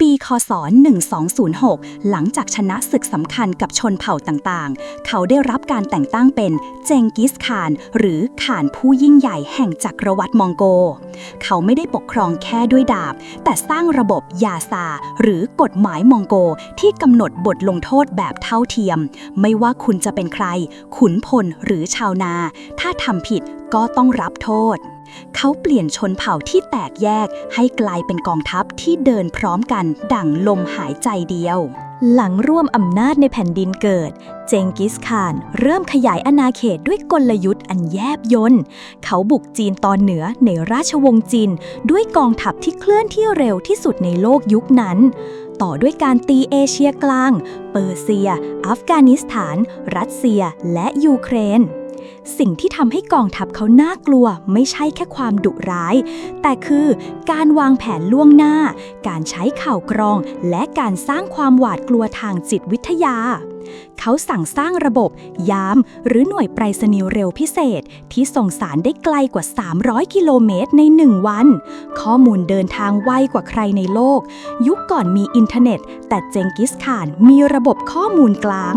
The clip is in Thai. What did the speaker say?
ปีคศ 1206 หลังจากชนะศึกสำคัญกับชนเผ่าต่างๆ เขาได้รับการแต่งตั้งเป็นเจงกิสข่าน หรือข่านผู้ยิ่งใหญ่แห่งจักรวรรดิมองโก เขาไม่ได้ปกครองแค่ด้วยดาบ แต่สร้างระบบยาซา หรือกฎหมายมองโกที่กำหนดบทลงโทษแบบเท่าเทียม ไม่ว่าคุณจะเป็นใคร ขุนพลหรือชาวนา ถ้าทำผิดก็ต้องรับโทษเขาเปลี่ยนชนเผ่าที่แตกแยกให้กลายเป็นกองทัพที่เดินพร้อมกันดั่งลมหายใจเดียว หลังร่วมอำนาจในแผ่นดินเกิด เจงกิสข่าน เริ่มขยายอาณาเขตด้วยกลยุทธ์อันแยบยลเขาบุกจีนตอนเหนือในราชวงศ์จีน ด้วยกองทัพที่เคลื่อนที่เร็วที่สุดในโลกยุคนั้นต่อด้วยการตีเอเชียกลาง เปอร์เซีย อัฟกานิสถาน รัสเซีย และยูเครน สิ่งที่ทำให้กองทัพเขาน่ากลัวไม่ใช่แค่ความดุร้าย แต่คือการวางแผนล่วงหน้า การใช้ข่าวกรอง และการสร้างความหวาดกลัวทางจิตวิทยา เขาสั่งสร้างระบบ ยาม หรือหน่วยไปรษณีย์เร็วพิเศษ ที่ส่งสารได้ไกลกว่า 300 กิโลเมตรใน 1 วัน ข้อมูลเดินทางไวกว่าใครในโลก ยุคก่อนมีอินเทอร์เน็ต แต่เจงกิสข่านมีระบบข้อมูลกลาง